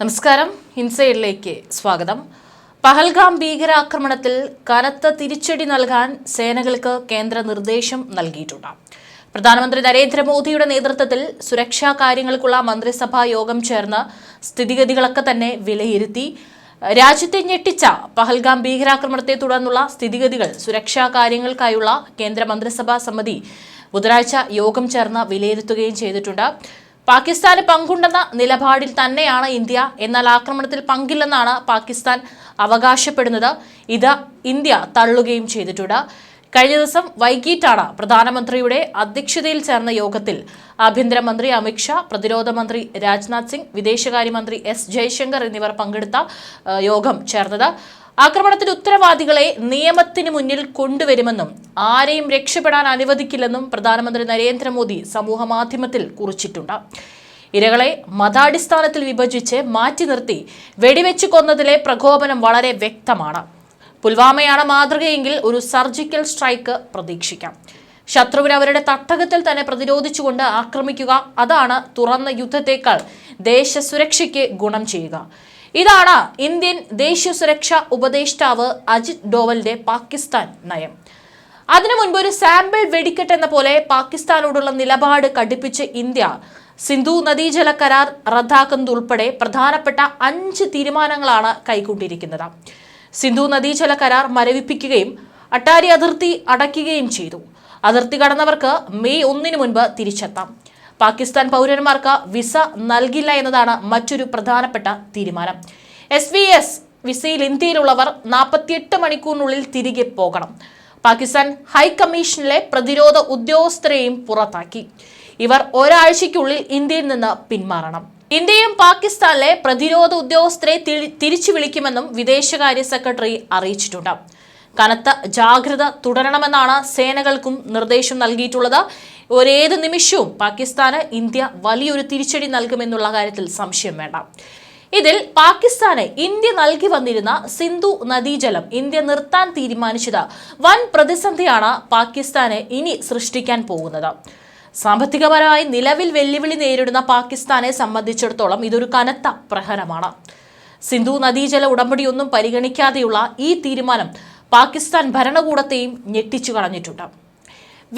നമസ്കാരം. ഇൻസൈഡിലേക്ക് സ്വാഗതം. പഹൽഗാം ഭീകരാക്രമണത്തിൽ കനത്ത തിരിച്ചടി നൽകാൻ സേനകൾക്ക് കേന്ദ്ര നിർദ്ദേശം നൽകിയിട്ടുണ്ട്. പ്രധാനമന്ത്രി നരേന്ദ്രമോദിയുടെ നേതൃത്വത്തിൽ സുരക്ഷാ കാര്യങ്ങൾക്കുള്ള മന്ത്രിസഭാ യോഗം ചേർന്ന് സ്ഥിതിഗതികളൊക്കെ തന്നെ വിലയിരുത്തി. രാജ്യത്തെ ഞെട്ടിച്ച പഹൽഗാം ഭീകരാക്രമണത്തെ തുടർന്നുള്ള സ്ഥിതിഗതികൾ സുരക്ഷാ കാര്യങ്ങൾക്കായുള്ള കേന്ദ്ര മന്ത്രിസഭാ സമിതി ബുധനാഴ്ച യോഗം ചേർന്ന് വിലയിരുത്തുകയും ചെയ്തിട്ടുണ്ട്. പാകിസ്ഥാന് പങ്കുണ്ടെന്ന നിലപാടിൽ തന്നെയാണ് ഇന്ത്യ. എന്നാൽ ആക്രമണത്തിൽ പങ്കില്ലെന്നാണ് പാകിസ്ഥാൻ അവകാശപ്പെടുന്നത്. ഇത് ഇന്ത്യ തള്ളുകയും ചെയ്തിട്ടുണ്ട്. കഴിഞ്ഞ ദിവസം വൈകിട്ടാണ് പ്രധാനമന്ത്രിയുടെ അധ്യക്ഷതയിൽ ചേർന്ന യോഗത്തിൽ ആഭ്യന്തരമന്ത്രി അമിത്ഷാ പ്രതിരോധ മന്ത്രി രാജ്നാഥ് സിംഗ് വിദേശകാര്യമന്ത്രി എസ് ജയശങ്കർ എന്നിവർ പങ്കെടുത്ത യോഗം ചേർന്നത്. ആക്രമണത്തിന് ഉത്തരവാദികളെ നിയമത്തിന് മുന്നിൽ കൊണ്ടുവരുമെന്നും ആരെയും രക്ഷപ്പെടാൻ അനുവദിക്കില്ലെന്നും പ്രധാനമന്ത്രി നരേന്ദ്രമോദി സമൂഹ മാധ്യമത്തിൽ കുറിച്ചിട്ടുണ്ട്. ഇരകളെ മതാടിസ്ഥാനത്തിൽ വിഭജിച്ച് മാറ്റി നിർത്തി വെടിവെച്ച് കൊന്നതിലെ പ്രകോപനം വളരെ വ്യക്തമാണ്. പുൽവാമയാണ് മാതൃകയെങ്കിൽ ഒരു സർജിക്കൽ സ്ട്രൈക്ക് പ്രതീക്ഷിക്കാം. ശത്രുവിനെ അവരുടെ തട്ടകത്തിൽ തന്നെ പ്രതിരോധിച്ചുകൊണ്ട് ആക്രമിക്കുക അതാണ് തുറന്ന യുദ്ധത്തേക്കാൾ ദേശസുരക്ഷയ്ക്ക് ഗുണം ചെയ്യുക. ഇതാണ് ഇന്ത്യൻ ദേശീയ സുരക്ഷാ ഉപദേഷ്ടാവ് അജിത് ഡോവലിന്റെ പാകിസ്ഥാൻ നയം. അതിനു മുൻപ് ഒരു സാമ്പിൾ വെടിക്കെട്ട് എന്ന പോലെ പാകിസ്ഥാനോടുള്ള നിലപാട് കടുപ്പിച്ച് ഇന്ത്യ. സിന്ധു നദീജല കരാർ റദ്ദാക്കുന്നതുൾപ്പെടെ പ്രധാനപ്പെട്ട അഞ്ച് തീരുമാനങ്ങളാണ് കൈക്കൊണ്ടിരിക്കുന്നത് സിന്ധു നദീജല കരാർ മരവിപ്പിക്കുകയും അട്ടാരി അതിർത്തി അടയ്ക്കുകയും ചെയ്തു. അതിർത്തി കടന്നവർക്ക് മെയ് ഒന്നിനു മുൻപ് തിരിച്ചെത്താം. പാകിസ്ഥാൻ പൗരന്മാർക്ക് വിസ നൽകില്ല എന്നതാണ് മറ്റൊരു പ്രധാനപ്പെട്ട തീരുമാനം. എസ് വി എസ് വിസയിൽ ഇന്ത്യയിലുള്ളവർ നാൽപ്പത്തിയെട്ട് മണിക്കൂറിനുള്ളിൽ തിരികെ പോകണം. പാകിസ്ഥാൻ ഹൈക്കമ്മീഷനിലെ പ്രതിരോധ ഉദ്യോഗസ്ഥരെയും പുറത്താക്കി. ഇവർ ഒരാഴ്ചയ്ക്കുള്ളിൽ ഇന്ത്യയിൽ നിന്ന് പിന്മാറണം. ഇന്ത്യയും പാകിസ്ഥാനിലെ പ്രതിരോധ ഉദ്യോഗസ്ഥരെ തിരിച്ചു വിളിക്കുമെന്നും വിദേശകാര്യ സെക്രട്ടറി അറിയിച്ചിട്ടുണ്ട്. കനത്ത ജാഗ്രത തുടരണമെന്നാണ് സേനകൾക്കും നിർദ്ദേശം നൽകിയിട്ടുള്ളത്. ഒരേത് നിമിഷവും പാകിസ്ഥാന് ഇന്ത്യ വലിയൊരു തിരിച്ചടി നൽകുമെന്നുള്ള കാര്യത്തിൽ സംശയം വേണ്ട. ഇതിൽ പാകിസ്ഥാന് ഇന്ത്യ നൽകി വന്നിരുന്ന സിന്ധു നദീജലം ഇന്ത്യ നിർത്താൻ തീരുമാനിച്ചത് വൻ പ്രതിസന്ധിയാണ് പാകിസ്ഥാന് ഇനി സൃഷ്ടിക്കാൻ പോകുന്നത്. സാമ്പത്തികപരമായി നിലവിൽ വെല്ലുവിളി നേരിടുന്ന പാകിസ്ഥാനെ സംബന്ധിച്ചിടത്തോളം ഇതൊരു കനത്ത പ്രഹരമാണ്. സിന്ധു നദീജല ഉടമ്പടിയൊന്നും പരിഗണിക്കാതെയുള്ള ഈ തീരുമാനം പാകിസ്ഥാൻ ഭരണകൂടത്തെയും ഞെട്ടിച്ചു കളഞ്ഞിട്ടുണ്ട്.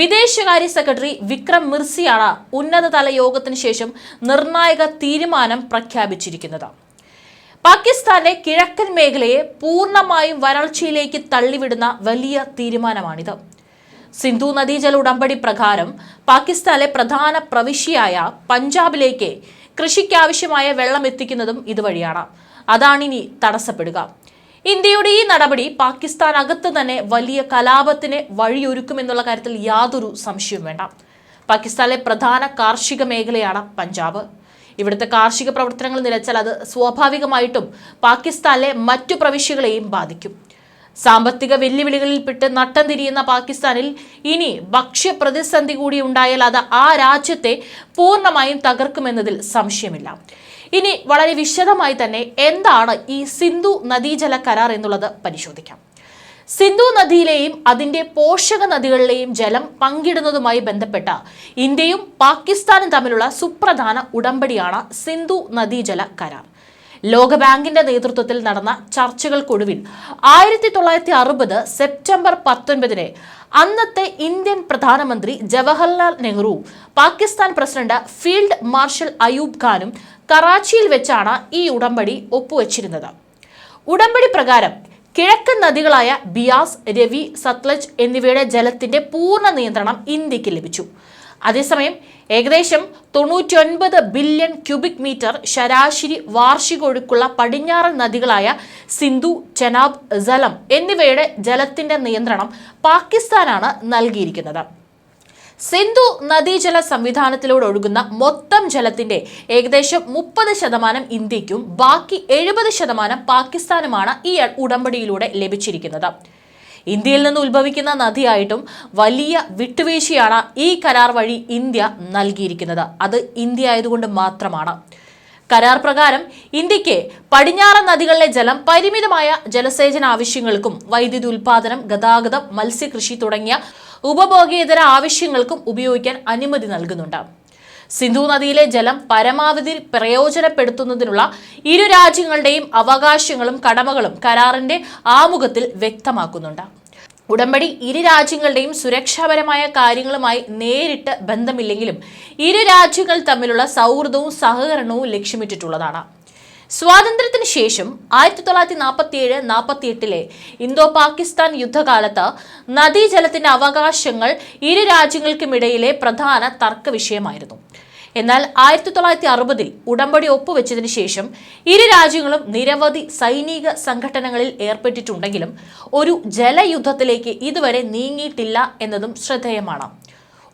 വിദേശകാര്യ സെക്രട്ടറി വിക്രം മിർസിയാണ് ഉന്നതതല യോഗത്തിന് ശേഷം നിർണായക തീരുമാനം പ്രഖ്യാപിച്ചിരിക്കുന്നത്. പാകിസ്ഥാന്റെ കിഴക്കൻ മേഖലയെ പൂർണമായും വരൾച്ചയിലേക്ക് തള്ളിവിടുന്ന വലിയ തീരുമാനമാണിത്. സിന്ധു നദീജല ഉടമ്പടി പ്രകാരം പാകിസ്ഥാനിലെ പ്രധാന പ്രവിശ്യയായ പഞ്ചാബിലേക്ക് കൃഷിക്കാവശ്യമായ വെള്ളം എത്തിക്കുന്നതും ഇതുവഴിയാണ്. അതാണിനി തടസ്സപ്പെടുക. ഇന്ത്യയുടെ ഈ നടപടി പാകിസ്ഥാൻ അകത്ത് തന്നെ വലിയ കലാപത്തിന് വഴിയൊരുക്കുമെന്നുള്ള കാര്യത്തിൽ യാതൊരു സംശയവും വേണ്ട. പാകിസ്ഥാനിലെ പ്രധാന കാർഷിക മേഖലയാണ് പഞ്ചാബ്. ഇവിടുത്തെ കാർഷിക പ്രവർത്തനങ്ങൾ നിലച്ചാൽ അത് സ്വാഭാവികമായിട്ടും പാകിസ്ഥാനിലെ മറ്റു പ്രവിശ്യകളെയും ബാധിക്കും. സാമ്പത്തിക വെല്ലുവിളികളിൽപ്പെട്ട് നട്ടം തിരിയുന്ന പാകിസ്ഥാനിൽ ഇനി ഭക്ഷ്യപ്രതിസന്ധി കൂടി ഉണ്ടായാൽ അത് ആ രാജ്യത്തെ പൂർണമായും തകർക്കുമെന്നതിൽ സംശയമില്ല. ഇനി വളരെ വിശദമായി തന്നെ എന്താണ് ഈ സിന്ധു നദീജല കരാർ എന്നുള്ളത് പരിശോധിക്കാം. സിന്ധു നദിയിലെയും അതിന്റെ പോഷക നദികളിലെയും ജലം പങ്കിടുന്നതുമായി ബന്ധപ്പെട്ട ഇന്ത്യയും പാകിസ്ഥാനും തമ്മിലുള്ള സുപ്രധാന ഉടമ്പടിയാണ് സിന്ധു നദീജല കരാർ. ലോകബാങ്കിന്റെ നേതൃത്വത്തിൽ നടന്ന ചർച്ചകൾക്കൊടുവിൽ ആയിരത്തി തൊള്ളായിരത്തി അറുപത് സെപ്റ്റംബർ പത്തൊൻപതിന് അന്നത്തെ ഇന്ത്യൻ പ്രധാനമന്ത്രി Jawaharlal Nehru Pakistan president field marshal Ayub ഖാനും കറാച്ചിയിൽ വെച്ചാണ് ഈ ഉടമ്പടി ഒപ്പുവച്ചിരുന്നത്. ഉടമ്പടി പ്രകാരം കിഴക്കൻ നദികളായ ബിയാസ് രവി സത്ലജ് എന്നിവയുടെ ജലത്തിന്റെ പൂർണ നിയന്ത്രണം ഇന്ത്യയ്ക്ക് ലഭിച്ചു. അതേസമയം ഏകദേശം തൊണ്ണൂറ്റൊൻപത് ബില്യൺ ക്യൂബിക് മീറ്റർ ശരാശരി വാർഷിക ഒഴുക്കുള്ള പടിഞ്ഞാറൻ നദികളായ സിന്ധു ചെനാബ് ജലം എന്നിവയുടെ ജലത്തിന്റെ നിയന്ത്രണം പാകിസ്ഥാനാണ് നൽകിയിരിക്കുന്നത്. സിന്ധു നദീജല സംവിധാനത്തിലൂടെ ഒഴുകുന്ന മൊത്തം ജലത്തിന്റെ ഏകദേശം മുപ്പത് ശതമാനം ഇന്ത്യക്കും ബാക്കി എഴുപത് ശതമാനം പാകിസ്ഥാനുമാണ് ഈ ഉടമ്പടിയിലൂടെ ലഭിച്ചിരിക്കുന്നത്. ഇന്ത്യയിൽ നിന്ന് ഉത്ഭവിക്കുന്ന നദിയായിട്ടും വലിയ വിട്ടുവീഴ്ചയാണ് ഈ കരാർ വഴി ഇന്ത്യ നൽകിയിരിക്കുന്നത്. അത് ഇന്ത്യ ആയതുകൊണ്ട് മാത്രമാണ്. കരാർ പ്രകാരം ഇന്ത്യയ്ക്ക് പടിഞ്ഞാറൻ നദികളിലെ ജലം പരിമിതമായ ജലസേചന ആവശ്യങ്ങൾക്കും വൈദ്യുതി ഉൽപാദനം ഗതാഗതം മത്സ്യകൃഷി തുടങ്ങിയ ഉപഭോഗേതര ആവശ്യങ്ങൾക്കും ഉപയോഗിക്കാൻ അനുമതി നൽകുന്നുണ്ട്. സിന്ധു നദിയിലെ ജലം പരമാവധി പ്രയോജനപ്പെടുത്തുന്നതിനുള്ള ഇരു രാജ്യങ്ങളുടെയും അവകാശങ്ങളും കടമകളും കരാറിന്റെ ആമുഖത്തിൽ വ്യക്തമാക്കുന്നുണ്ട്. ഉടമ്പടി ഇരു രാജ്യങ്ങളുടെയും സുരക്ഷാപരമായ കാര്യങ്ങളുമായി നേരിട്ട് ബന്ധമില്ലെങ്കിലും ഇരു രാജ്യങ്ങൾ തമ്മിലുള്ള സൗഹൃദവും സഹകരണവും ലക്ഷ്യമിട്ടിട്ടുള്ളതാണ്. സ്വാതന്ത്ര്യത്തിന് ശേഷം ആയിരത്തി തൊള്ളായിരത്തി നാൽപ്പത്തി ഏഴ് നാൽപ്പത്തി എട്ടിലെ ഇന്തോ പാകിസ്ഥാൻ യുദ്ധകാലത്ത് നദീജലത്തിന്റെ അവകാശങ്ങൾ ഇരു രാജ്യങ്ങൾക്കുമിടയിലെ പ്രധാന തർക്ക വിഷയമായിരുന്നു. എന്നാൽ ആയിരത്തി തൊള്ളായിരത്തി അറുപതിൽ ഉടമ്പടി ഒപ്പുവെച്ചതിന് ശേഷം ഇരു രാജ്യങ്ങളും നിരവധി സൈനിക സംഘടനകളിൽ ഏർപ്പെട്ടിട്ടുണ്ടെങ്കിലും ഒരു ജലയുദ്ധത്തിലേക്ക് ഇതുവരെ നീങ്ങിയിട്ടില്ല എന്നതും ശ്രദ്ധേയമാണ്.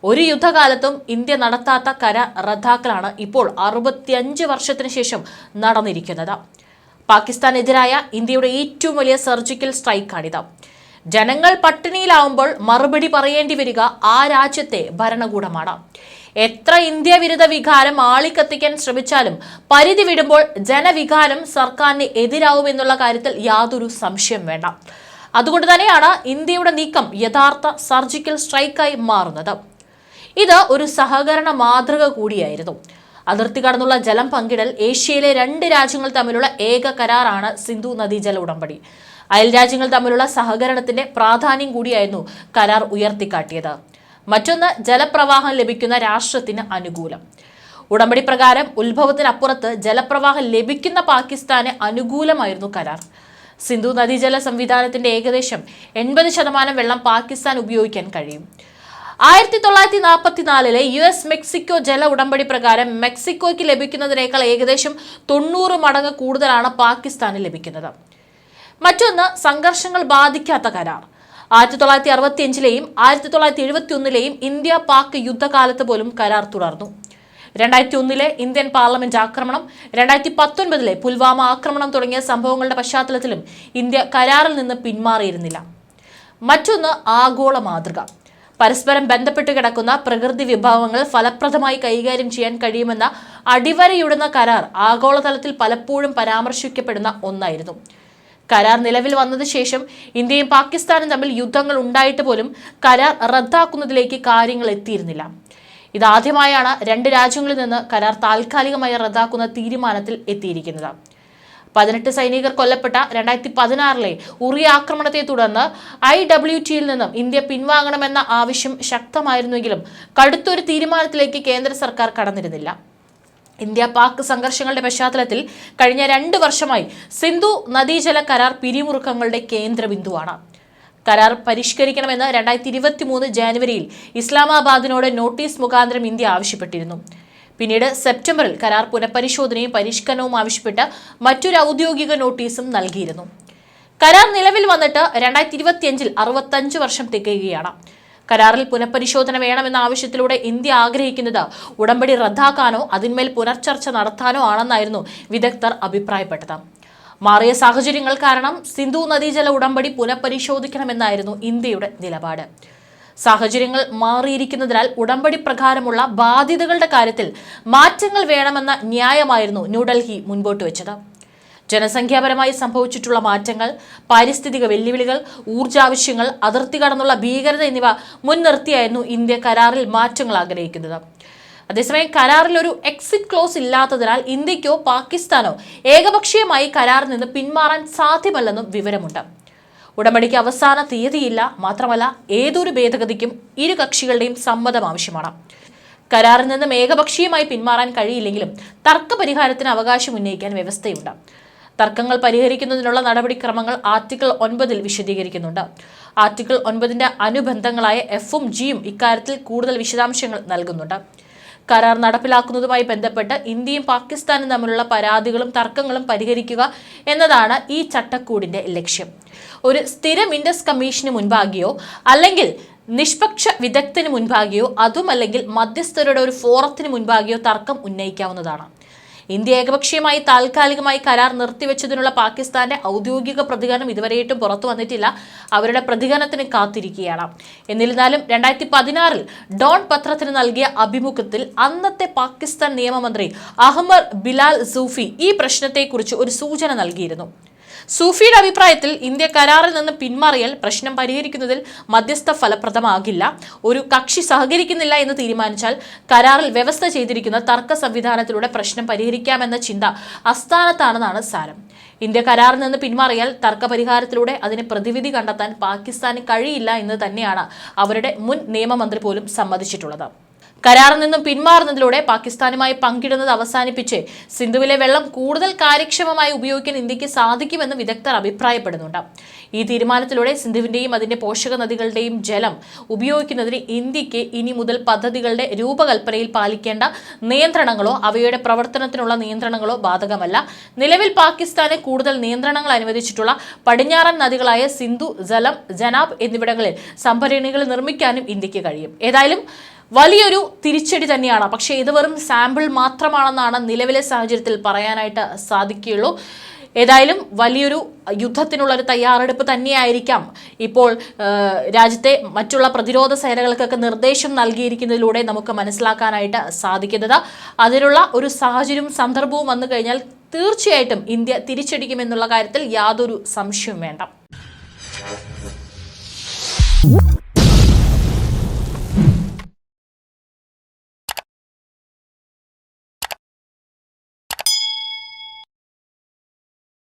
ഒരു യുദ്ധകാലത്തും ഇന്ത്യ നടത്താത്ത കര റദ്ദാക്കലാണ് ഇപ്പോൾ അറുപത്തിയഞ്ച് വർഷത്തിന് ശേഷം നടന്നിരിക്കുന്നത്. പാകിസ്ഥാനെതിരായ ഇന്ത്യയുടെ ഏറ്റവും വലിയ സർജിക്കൽ സ്ട്രൈക്കാണിത്. ജനങ്ങൾ പട്ടിണിയിലാവുമ്പോൾ മറുപടി പറയേണ്ടി വരിക ആ രാജ്യത്തെ ഭരണകൂടമാണ്. എത്ര ഇന്ത്യ വിരുദ്ധ വികാരം ആളിക്കത്തിക്കാൻ ശ്രമിച്ചാലും പരിധി വിടുമ്പോൾ ജനവികാരം സർക്കാരിന് എതിരാവുമെന്നുള്ള കാര്യത്തിൽ യാതൊരു സംശയം വേണ്ട. അതുകൊണ്ട് തന്നെയാണ് ഇന്ത്യയുടെ നീക്കം യഥാർത്ഥ സർജിക്കൽ സ്ട്രൈക്കായി മാറുന്നത്. ഇത് ഒരു സഹകരണ മാതൃക കൂടിയായിരുന്നു. അതിർത്തി കടന്നുള്ള ജലം പങ്കിടൽ ഏഷ്യയിലെ രണ്ട് രാജ്യങ്ങൾ തമ്മിലുള്ള ഏക കരാറാണ് സിന്ധു നദീജല ഉടമ്പടി. അയൽ രാജ്യങ്ങൾ തമ്മിലുള്ള സഹകരണത്തിന്റെ പ്രാധാന്യം കൂടിയായിരുന്നു കരാർ ഉയർത്തിക്കാട്ടിയത്. മറ്റൊന്ന് ജലപ്രവാഹം ലഭിക്കുന്ന രാഷ്ട്രത്തിന് അനുകൂലം. ഉടമ്പടി പ്രകാരം ഉത്ഭവത്തിനപ്പുറത്ത് ജലപ്രവാഹം ലഭിക്കുന്ന പാകിസ്ഥാന് അനുകൂലമായിരുന്നു കരാർ. സിന്ധു നദീജല സംവിധാനത്തിന്റെ ഏകദേശം എൺപത് ശതമാനം വെള്ളം പാകിസ്ഥാൻ ഉപയോഗിക്കാൻ കഴിയും. ആയിരത്തി തൊള്ളായിരത്തി നാൽപ്പത്തിനാലിലെ യു എസ് മെക്സിക്കോ ജല ഉടമ്പടി പ്രകാരം മെക്സിക്കോയ്ക്ക് ലഭിക്കുന്നതിനേക്കാൾ ഏകദേശം തൊണ്ണൂറ് മടങ്ങ് കൂടുതലാണ് പാകിസ്ഥാന് ലഭിക്കുന്നത്. മറ്റൊന്ന് സംഘർഷങ്ങൾ ബാധിക്കാത്ത കരാർ. ആയിരത്തി തൊള്ളായിരത്തി അറുപത്തി അഞ്ചിലെയും ആയിരത്തി തൊള്ളായിരത്തി എഴുപത്തി ഒന്നിലെയും ഇന്ത്യ പാക് യുദ്ധകാലത്ത് പോലും കരാർ തുടർന്നു. രണ്ടായിരത്തി ഒന്നിലെ ഇന്ത്യൻ പാർലമെന്റ് ആക്രമണം രണ്ടായിരത്തി പത്തൊൻപതിലെ പുൽവാമ ആക്രമണം തുടങ്ങിയ സംഭവങ്ങളുടെ പശ്ചാത്തലത്തിലും ഇന്ത്യ കരാറിൽ നിന്ന് പിന്മാറിയിരുന്നില്ല. മറ്റൊന്ന് ആഗോള മാതൃക. പരസ്പരം ബന്ധപ്പെട്ട് കിടക്കുന്ന പ്രകൃതി വിഭവങ്ങൾ ഫലപ്രദമായി കൈകാര്യം ചെയ്യാൻ കഴിയുമെന്ന അടിവരയിടുന്ന കരാർ ആഗോളതലത്തിൽ പലപ്പോഴും പരാമർശിക്കപ്പെടുന്ന ഒന്നായിരുന്നു. കരാർ നിലവിൽ വന്നതിന് ശേഷം ഇന്ത്യയും പാകിസ്ഥാനും തമ്മിൽ യുദ്ധങ്ങൾ ഉണ്ടായിട്ട് പോലും കരാർ റദ്ദാക്കുന്നതിലേക്ക് കാര്യങ്ങൾ എത്തിയിരുന്നില്ല. ഇതാദ്യമായാണ് രണ്ട് രാജ്യങ്ങളിൽ നിന്ന് കരാർ താൽക്കാലികമായി റദ്ദാക്കുന്ന തീരുമാനത്തിൽ എത്തിയിരിക്കുന്നത്. പതിനെട്ട് സൈനികർ കൊല്ലപ്പെട്ട രണ്ടായിരത്തി പതിനാറിലെ ഉറി ആക്രമണത്തെ തുടർന്ന് ഐ ഡബ്ല്യു ടിയിൽ നിന്നും ഇന്ത്യ പിൻവാങ്ങണമെന്ന ആവശ്യം ശക്തമായിരുന്നെങ്കിലും കടുത്തൊരു തീരുമാനത്തിലേക്ക് കേന്ദ്ര സർക്കാർ കടന്നിരുന്നില്ല. ഇന്ത്യ പാക് സംഘർഷങ്ങളുടെ പശ്ചാത്തലത്തിൽ കഴിഞ്ഞ രണ്ട് വർഷമായി സിന്ധു നദീജല കരാർ പിരിമുറുക്കങ്ങളുടെ കേന്ദ്ര ബിന്ദുവാണ്. കരാർ പരിഷ്കരിക്കണമെന്ന് രണ്ടായിരത്തി ഇരുപത്തി മൂന്ന് ജാനുവരിയിൽ ഇസ്ലാമാബാദിനോട് നോട്ടീസ് മുഖാന്തരം ഇന്ത്യ ആവശ്യപ്പെട്ടിരുന്നു. പിന്നീട് സെപ്റ്റംബറിൽ കരാർ പുനഃപരിശോധനയും പരിഷ്കരണവും ആവശ്യപ്പെട്ട് മറ്റൊരു ഔദ്യോഗിക നോട്ടീസും നൽകിയിരുന്നു. കരാർ നിലവിൽ വന്നിട്ട് രണ്ടായിരത്തി ഇരുപത്തിയഞ്ചിൽ അറുപത്തഞ്ച് വർഷം തികയുകയാണ്. കരാറിൽ പുനഃപരിശോധന വേണമെന്ന ആവശ്യത്തിലൂടെ ഇന്ത്യ ആഗ്രഹിക്കുന്നത് ഉടമ്പടി റദ്ദാക്കാനോ അതിന്മേൽ പുനർചർച്ച നടത്താനോ ആണെന്നായിരുന്നു വിദഗ്ധർ അഭിപ്രായപ്പെട്ടത്. മാറിയ സാഹചര്യങ്ങൾ കാരണം സിന്ധു നദീജല ഉടമ്പടി പുനഃപരിശോധിക്കണമെന്നായിരുന്നു ഇന്ത്യയുടെ നിലപാട്. സാഹചര്യങ്ങൾ മാറിയിരിക്കുന്നതിനാൽ ഉടമ്പടി പ്രകാരമുള്ള ബാധ്യതകളുടെ കാര്യത്തിൽ മാറ്റങ്ങൾ വേണമെന്ന ന്യായമായിരുന്നു ന്യൂഡൽഹി മുൻപോട്ട് വെച്ചത്. ജനസംഖ്യാപരമായി സംഭവിച്ചിട്ടുള്ള മാറ്റങ്ങൾ പാരിസ്ഥിതിക വെല്ലുവിളികൾ ഊർജാവശ്യങ്ങൾ അതിർത്തി കടന്നുള്ള ഭീകരത എന്നിവ മുൻനിർത്തിയായിരുന്നു ഇന്ത്യ കരാറിൽ മാറ്റങ്ങൾ ആഗ്രഹിക്കുന്നത്. അതേസമയം കരാറിൽ ഒരു എക്സിറ്റ് ക്ലോസ് ഇല്ലാത്തതിനാൽ ഇന്ത്യക്കോ പാകിസ്ഥാനോ ഏകപക്ഷീയമായി കരാറിൽ നിന്ന് പിന്മാറാൻ സാധ്യമല്ലെന്നും വിവരമുണ്ട്. ഉടമ്പടിക്ക് അവസാന തീയതിയില്ല മാത്രമല്ല ഏതൊരു ഭേദഗതിക്കും ഇരു കക്ഷികളുടെയും സമ്മതം ആവശ്യമാണ്. കരാറിൽ നിന്നും ഏകപക്ഷീയമായി പിന്മാറാൻ കഴിയില്ലെങ്കിലും തർക്ക പരിഹാരത്തിന് അവകാശം ഉന്നയിക്കാൻ വ്യവസ്ഥയുണ്ട്. തർക്കങ്ങൾ പരിഹരിക്കുന്നതിനുള്ള നടപടിക്രമങ്ങൾ ആർട്ടിക്കിൾ ഒൻപതിൽ വിശദീകരിക്കുന്നുണ്ട്. ആർട്ടിക്കിൾ ഒൻപതിന്റെ അനുബന്ധങ്ങളായ എഫും ജിയും ഇക്കാര്യത്തിൽ കൂടുതൽ വിശദാംശങ്ങൾ നൽകുന്നുണ്ട്. കരാർ നടപ്പിലാക്കുന്നതുമായി ബന്ധപ്പെട്ട് ഇന്ത്യയും പാകിസ്ഥാനും തമ്മിലുള്ള പരാതികളും തർക്കങ്ങളും പരിഹരിക്കുക എന്നതാണ് ഈ ചട്ടക്കൂടിന്റെ ലക്ഷ്യം. ഒരു സ്ഥിരം ഇൻഡസ് കമ്മീഷന് മുൻപാകെയോ അല്ലെങ്കിൽ നിഷ്പക്ഷ വിദഗ്ധന് മുൻപാകെയോ അതുമല്ലെങ്കിൽ മധ്യസ്ഥരുടെ ഒരു ഫോറത്തിന് മുൻപാകെയോ തർക്കം ഉന്നയിക്കാവുന്നതാണ്. ഇന്ത്യ ഏകപക്ഷീയമായി താൽക്കാലികമായി കരാർ നിർത്തിവെച്ചതിനുള്ള പാകിസ്ഥാന്റെ ഔദ്യോഗിക പ്രതികരണം ഇതുവരെയായിട്ടും പുറത്തു വന്നിട്ടില്ല. അവരുടെ പ്രതികരണത്തിന് കാത്തിരിക്കുകയാണ്. എന്നിരുന്നാലും രണ്ടായിരത്തി പതിനാറിൽ ഡോൺ പത്രത്തിന് നൽകിയ അഭിമുഖത്തിൽ അന്നത്തെ പാകിസ്ഥാൻ നിയമമന്ത്രി അഹമ്മദ് ബിലാൽ സൂഫി ഈ പ്രശ്നത്തെക്കുറിച്ച് ഒരു സൂചന നൽകിയിരുന്നു. സൂഫിയുടെ അഭിപ്രായത്തിൽ ഇന്ത്യ കരാറിൽ നിന്ന് പിന്മാറിയാൽ പ്രശ്നം പരിഹരിക്കുന്നതിൽ മധ്യസ്ഥ ഫലപ്രദമാകില്ല. ഒരു കക്ഷി സഹകരിക്കുന്നില്ല എന്ന് തീരുമാനിച്ചാൽ കരാറിൽ വ്യവസ്ഥ ചെയ്തിരിക്കുന്ന തർക്ക സംവിധാനത്തിലൂടെ പ്രശ്നം പരിഹരിക്കാമെന്ന ചിന്ത അസ്ഥാനത്താണെന്നാണ് സാരം. ഇന്ത്യ കരാറിൽ നിന്ന് പിന്മാറിയാൽ തർക്ക പരിഹാരത്തിലൂടെ അതിന് പ്രതിവിധി കണ്ടെത്താൻ പാകിസ്ഥാന് കഴിയില്ല എന്ന് തന്നെയാണ് അവരുടെ മുൻ നിയമമന്ത്രി പോലും സമ്മതിച്ചിട്ടുള്ളത്. കരാറിൽ നിന്നും പിന്മാറുന്നതിലൂടെ പാകിസ്ഥാനുമായി പങ്കിടുന്നത് അവസാനിപ്പിച്ച് സിന്ധുവിലെ വെള്ളം കൂടുതൽ കാര്യക്ഷമമായി ഉപയോഗിക്കാൻ ഇന്ത്യയ്ക്ക് സാധിക്കുമെന്ന് വിദഗ്ധർ അഭിപ്രായപ്പെടുന്നുണ്ട്. ഈ തീരുമാനത്തിലൂടെ സിന്ധുവിന്റെയും അതിന്റെ പോഷക നദികളുടെയും ജലം ഉപയോഗിക്കുന്നതിന് ഇന്ത്യയ്ക്ക് ഇനി മുതൽ പദ്ധതികളുടെ രൂപകൽപ്പനയിൽ പാലിക്കേണ്ട നിയന്ത്രണങ്ങളോ അവയുടെ പ്രവർത്തനത്തിനുള്ള നിയന്ത്രണങ്ങളോ ബാധകമല്ല. നിലവിൽ പാകിസ്ഥാന് കൂടുതൽ നിയന്ത്രണങ്ങൾ അനുവദിച്ചിട്ടുള്ള പടിഞ്ഞാറൻ നദികളായ സിന്ധു ജലം ജനാബ് എന്നിവിടങ്ങളിൽ സംഭരണികൾ നിർമ്മിക്കാനും ഇന്ത്യയ്ക്ക് കഴിയും. ഏതായാലും വലിയൊരു തിരിച്ചടി തന്നെയാണ്. പക്ഷേ ഇത് വെറും സാമ്പിൾ മാത്രമാണെന്നാണ് നിലവിലെ സാഹചര്യത്തിൽ പറയാനായിട്ട് സാധിക്കുകയുള്ളൂ. ഏതായാലും വലിയൊരു യുദ്ധത്തിനുള്ള ഒരു തയ്യാറെടുപ്പ് തന്നെയായിരിക്കാം. ഇപ്പോൾ രാജ്യത്തെ മറ്റുള്ള പ്രതിരോധ സേനകൾക്കൊക്കെ നിർദ്ദേശം നൽകിയിരിക്കുന്നതിലൂടെ നമുക്ക് മനസ്സിലാക്കാനായിട്ട് സാധിക്കുന്നത്. അതിനുള്ള ഒരു സാഹചര്യവും സന്ദർഭവും വന്നു കഴിഞ്ഞാൽ തീർച്ചയായിട്ടും ഇന്ത്യ തിരിച്ചടിക്കുമെന്നുള്ള കാര്യത്തിൽ യാതൊരു സംശയവും വേണ്ട.